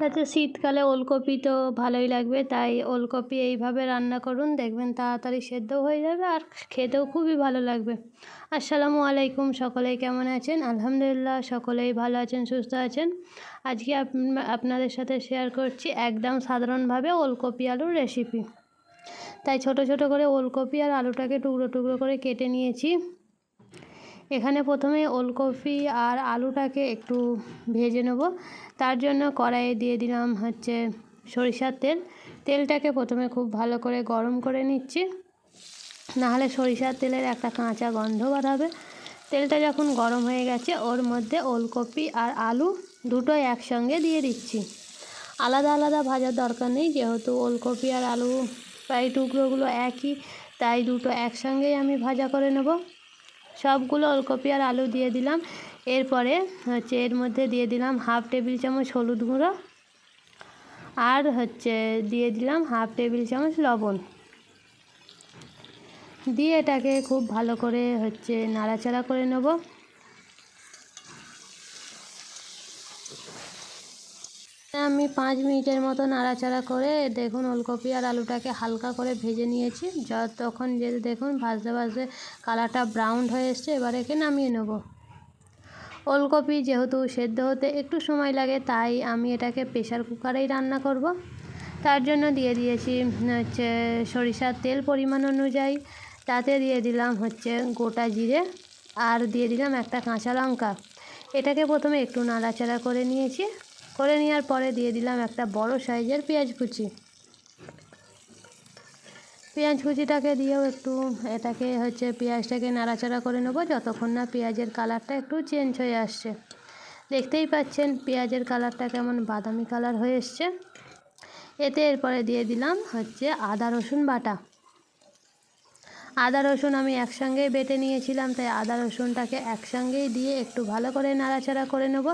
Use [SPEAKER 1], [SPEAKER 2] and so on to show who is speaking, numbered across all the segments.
[SPEAKER 1] তাতে শীতকালে ওলকপি তো ভালোই লাগবে, তাই ওলকপি এইভাবে রান্না করুন, দেখবেন তাড়াতাড়ি সেদ্ধ হয়ে যাবে আর খেতেও খুবই ভালো লাগবে। আসসালামু আলাইকুম সকলেই, কেমন আছেন? আলহামদুলিল্লাহ, সকলেই ভালো আছেন, সুস্থ আছেন। আজকে আপনাদের সাথে শেয়ার করছি একদম সাধারণভাবে ওলকপি আলুর রেসিপি তাই ছোট ছোট করে ওলকপি আর আলুটাকে টুকরো টুকরো করে কেটে নিয়েছি। এখানে প্রথমে ওলকপি আর আলুটাকে একটু ভেজে নেব। তার জন্য কড়াইয়ে দিয়ে দিলাম হচ্ছে সরিষার তেল। তেলটাকে প্রথমে খুব ভালো করে গরম করে নিচ্ছি। নাহলে সরিষার তেলের একটা কাঁচা গন্ধ বাড়াবে। তেলটা যখন গরম হয়ে গেছে, ওর মধ্যে ওলকপি আর আলু দুটোই একসঙ্গে দিয়ে দিচ্ছি। আলাদা আলাদা ভাজার দরকার নেই, যেহেতু ওলকপি আর আলু প্রায় টুকরোগুলো একই, তাই দুটো একসঙ্গেই আমি ভাজা করে নেব। সবগুলো ওলকপি আর আলু দিয়ে দিলাম। এরপরে হচ্ছে এর মধ্যে দিয়ে দিলাম হাফ টেবিল চামচ হলুদ গুঁড়ো আর হচ্ছে দিয়ে দিলাম হাফ টেবিল চামচ লবণ। দিয়ে এটাকে খুব ভালো করে হচ্ছে নাড়াচাড়া করে নেব। আমি পাঁচ মিনিটের মতো নাড়াচাড়া করে দেখুন ওলকপি আর আলুটাকে হালকা করে ভেজে নিয়েছি। যতক্ষণ যে দেখুন ভাজতে ভাজতে কালারটা ব্রাউন হয়ে এসছে, এবার একে নামিয়ে নেব। ওলকপি যেহেতু সেদ্ধ হতে একটু সময় লাগে, তাই আমি এটাকে প্রেশার কুকারেই রান্না করব। তার জন্য দিয়ে দিয়েছি, হচ্ছে, সরিষার তেল পরিমাণ অনুযায়ী। তাতে দিয়ে দিলাম, হচ্ছে, গোটা জিরে আর দিয়ে দিলাম একটা কাঁচা লঙ্কা। এটাকে প্রথমে একটু নাড়াচাড়া করে নিয়েছি। করে নেওয়ার পরে দিয়ে দিলাম একটা বড় সাইজের পেঁয়াজ কুচি। পেঁয়াজ কুচিটাকে দিয়েও একটু এটাকে হচ্ছে পেঁয়াজটাকে নাড়াচাড়া করে নেব যতক্ষণ না পেঁয়াজের কালারটা একটু চেঞ্জ হয়ে আসছে। দেখতেই পাচ্ছেন পেঁয়াজের কালারটা কেমন বাদামি কালার হয়ে এসছে। এতে এরপরে দিয়ে দিলাম হচ্ছে আদা রসুন বাটা। আদা রসুন আমি একসঙ্গেই বেটে নিয়েছিলাম, তাই আদা রসুনটাকে একসঙ্গেই দিয়ে একটু ভালো করে নাড়াচাড়া করে নেব,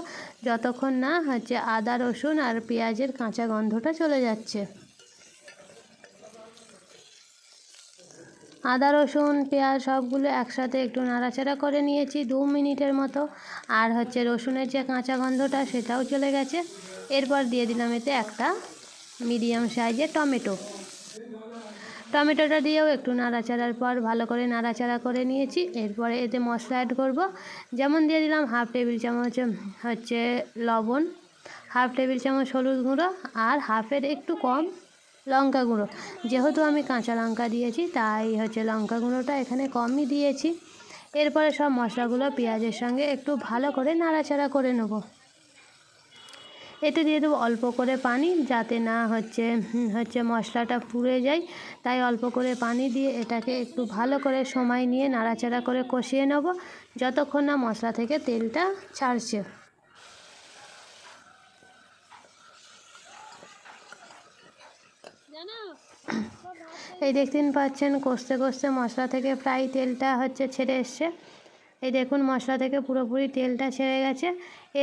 [SPEAKER 1] যতক্ষণ না হচ্ছে আদা রসুন আর পেঁয়াজের কাঁচা গন্ধটা চলে যাচ্ছে। আদা রসুন, পেঁয়াজ সবগুলো একসাথে একটু নাড়াচাড়া করে নিয়েছি দু মিনিটের মতো, আর হচ্ছে রসুনের যে কাঁচা গন্ধটা সেটাও চলে গেছে। এরপর দিয়ে দিলাম এতে একটা মিডিয়াম সাইজের টমেটো। টমেটোটা দিয়েও একটু নাড়াচাড়ার পর ভালো করে নাড়াচাড়া করে নিয়েছি। এরপরে এতে মশলা অ্যাড করব। যেমন দিয়ে দিলাম হাফ টেবিল চামচ, হচ্ছে লবণ হাফ টেবিল চামচ হলুদ গুঁড়ো আর হাফের একটু কম লঙ্কা গুঁড়ো। যেহেতু আমি কাঁচা লঙ্কা দিয়েছি, তাই হচ্ছে লঙ্কা গুঁড়োটা এখানে কমই দিয়েছি। এরপরে সব মশলাগুলো পেঁয়াজের সঙ্গে একটু ভালো করে নাড়াচাড়া করে নেব। এতে দিয়ে দেবো অল্প করে পানি যাতে না হচ্ছে হচ্ছে মশলাটা পুড়ে যায়। তাই অল্প করে পানি দিয়ে এটাকে একটু ভালো করে সময় নিয়ে নাড়াচাড়া করে কষিয়ে নেব। যতক্ষণ না মশলা থেকে তেলটা ছাড়ছে। এই দেখতেন পাচ্ছেন কষতে কষতে মশলা থেকে প্রায় তেলটা হচ্ছে ছেড়ে এসছে। এই দেখুন মশলা থেকে পুরোপুরি তেলটা ছেড়ে গেছে।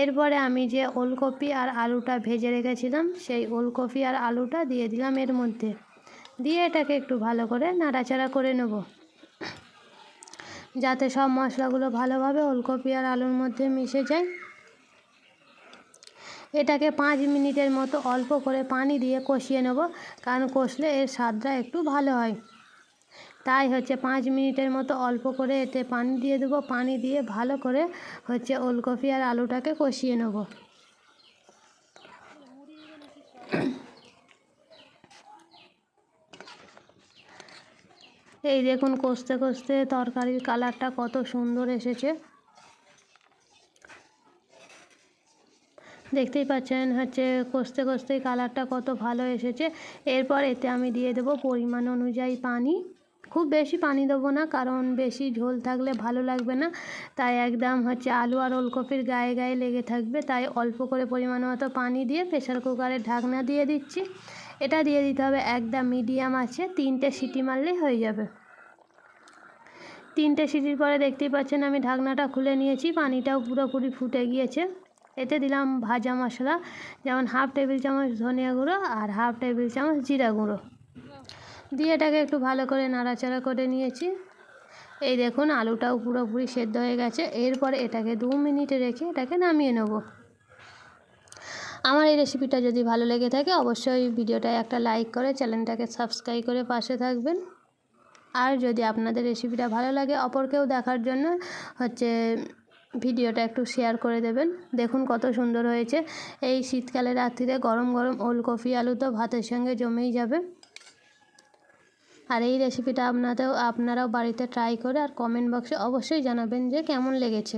[SPEAKER 1] এরপরে আমি যে ওলকপি আর আলুটা ভেজে রেখেছিলাম, সেই ওলকপি আর আলুটা দিয়ে দিলাম এর মধ্যে। দিয়ে এটাকে একটু ভালো করে নাড়াচাড়া করে নেব। যাতে সব মশলাগুলো ভালোভাবে ওলকপি আর আলুর মধ্যে মিশে যায়। এটাকে পাঁচ মিনিটের মতো অল্প করে পানি দিয়ে কষিয়ে নেব, কারণ কষলে এর স্বাদটা একটু ভালো হয়। তাই হচ্ছে পাঁচ মিনিটের মতো অল্প করে এতে পানি দিয়ে দেবো। পানি দিয়ে ভালো করে হচ্ছে ওলকপি আর আলুটাকে কষিয়ে নেব। এই দেখুন কষতে কষতে তরকারির কালারটা কত সুন্দর এসেছে। দেখতেই পাচ্ছেন হচ্ছে কষতে কষতেই কালারটা কত ভালো এসেছে। এরপর এতে আমি দিয়ে দেবো পরিমাণ অনুযায়ী পানি। খুব বেশি পানি দেবো না, কারণ বেশি ঝোল থাকলে ভালো লাগবে না। তাই একদম হচ্ছে আলু আর ওলকপির গায়ে গায়ে লেগে থাকবে। তাই অল্প করে পরিমাণ মতো পানি দিয়ে প্রেশার কুকারের ঢাকনা দিয়ে দিচ্ছি। এটা দিয়ে দিতে হবে একদম মিডিয়াম আছে, তিনটে সিটি মারলেই হয়ে যাবে। তিনটে সিটির পরে দেখতেই পাচ্ছেন আমি ঢাকনাটা খুলে নিয়েছি, পানিটাও পুরোপুরি ফুটে গিয়েছে। এতে দিলাম ভাজা মশলা, যেমন হাফ টেবিল চামচ ধনিয়া গুঁড়ো আর হাফ টেবিল চামচ জিরা গুঁড়ো। দিয়ে এটাকে একটু ভালো করে নাড়াচাড়া করে নিয়েছি। এই দেখুন, আলুটাও পুরোপুরি সেদ্ধ হয়ে গেছে। এরপরে এটাকে দু মিনিটে রেখে এটাকে নামিয়ে নেব। আমার এই রেসিপিটা যদি ভালো লেগে থাকে, অবশ্যই ভিডিওটায় একটা লাইক করে চ্যানেলটাকে সাবস্ক্রাইব করে পাশে থাকবেন। আর যদি আপনাদের রেসিপিটা ভালো লাগে, অপরকেও দেখার জন্য হচ্ছে ভিডিওটা একটু শেয়ার করে দেবেন। দেখুন কত সুন্দর হয়েছে। এই শীতকালে রাত্রিতে গরম গরম ওলকপি আলু তো ভাতের সঙ্গে জমেই যাবে। আর এই রেসিপিটা আপনাদেরও আপনারাও বাড়িতে ট্রাই করে আর কমেন্ট বক্সে অবশ্যই জানাবেন যে কেমন লেগেছে।